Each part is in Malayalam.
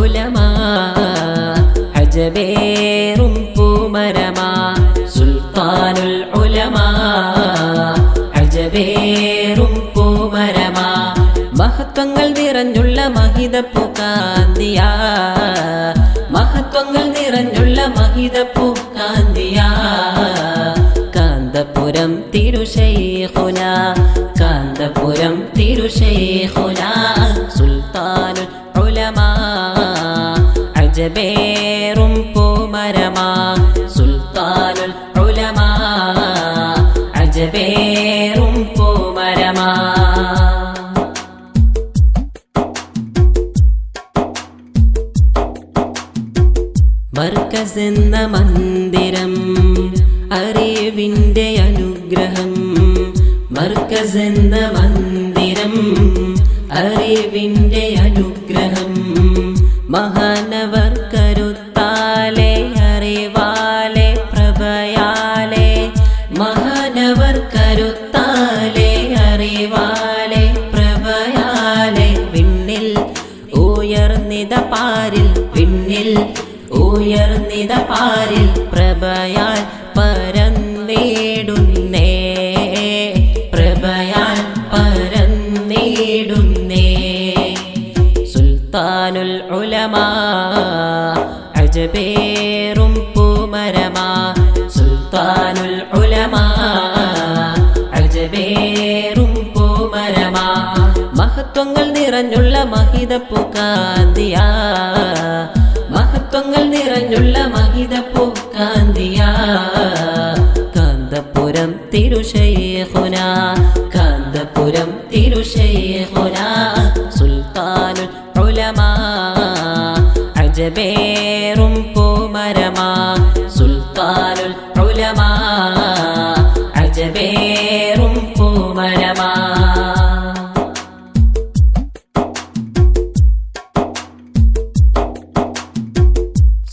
ഉലമാ അജബേറും പൂമരമാ സുൽത്താനുൽ ഉലമാ അജബേറും പൂമരമാ മഹത്വങ്ങൾ നിറഞ്ഞുള്ള മഹിതപ്പൂക്കാന്തിയ മഹത്വങ്ങൾ നിറഞ്ഞുള്ള മഹിതപ്പൂക്കാന്തിയ കാന്തപുരം തിരുശൈഹുന കാന്തപുരം തിരുശൈഖുന. അജബേറും പൂമരമാ സുൽത്താനുൽ ഉലമാ. അജബേറും പൂമരമാ. മർക്കസ് എന്ന മന്ദിരം അറിവിന്റെ അനുഗ്രഹം. മർക്കസ് എന്ന മന്ദിരം അറിവിന്റെ അനുഗ്രഹം. മഹാനവർ മഹാനവർ കരുത്താലെ അറിവാലെ പ്രഭയാലെ. വിണ്ണിൽ ഉയർന്നിത പാരിൽ വിണ്ണിൽ ഉയർന്നിത പാരിൽ പ്രഭയാൽ പരന്നേടുന്നേ. പ്രഭയാൽ പരന്നേടുന്നേ. സുൽത്താനുൽ ഉലമാ അജബേറും മഹത്വങ്ങൾ നിറഞ്ഞുള്ള മഹിതപ്പൂക്കാന്തിയ. മഹത്വങ്ങൾ നിറഞ്ഞുള്ള മഹിതപ്പൂക്കാന്തിയ. കാന്തപുരം തിരുശൈഖുന കാന്തപുരം തിരുശൈഖുന സുൽത്താനു ഉലമാ. അജബേറും പൂമരമാ.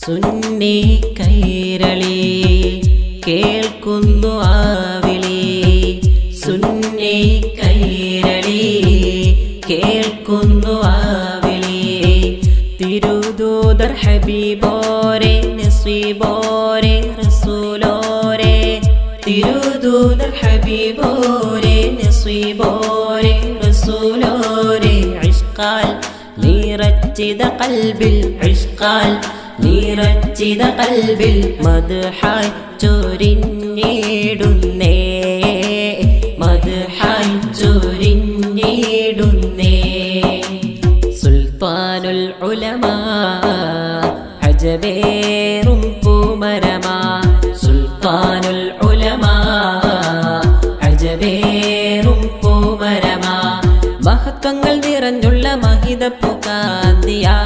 സുന്നി കൈരളി കേൾക്കുന്നു ആവിളി. സുന്നി കൈരളി കേൾക്കുന്നു ആവിളി. തിരുദൂതർ ഹബീബോരെ നസീബോരെ റസൂലോരെ. തിരുദൂതർ ഹബീബോരെ നസീബോരെ റസൂലോരെ. ഇഷ്കാൽ നീറച്ചിത കൽബിൽ ഇഷ്കാൽ നീറച്ചിത കൽവിൽ മദ്ഹായ് ചൊരിഞ്ഞിടുന്നേ. മദ്ഹായ് ചൊരിഞ്ഞിടുന്നേ. സുൽത്താനുൽ ഉലമാ അജബേറും പൂമരമാ സുൽത്താനുൽ ഉലമാ അജബേറും പൂമരമാ മഹത്വങ്ങൾ നിറഞ്ഞുള്ള മഹിത മഹത്വങ്ങൾ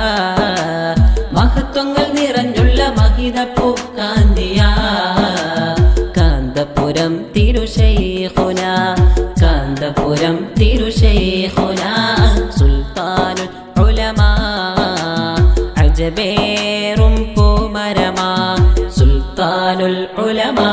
തിരുശൈഖുന സുൽത്താനുൽ ഉലമാ അജബേറും പൂമരമാ സുൽത്താനുൽ ഉലമാ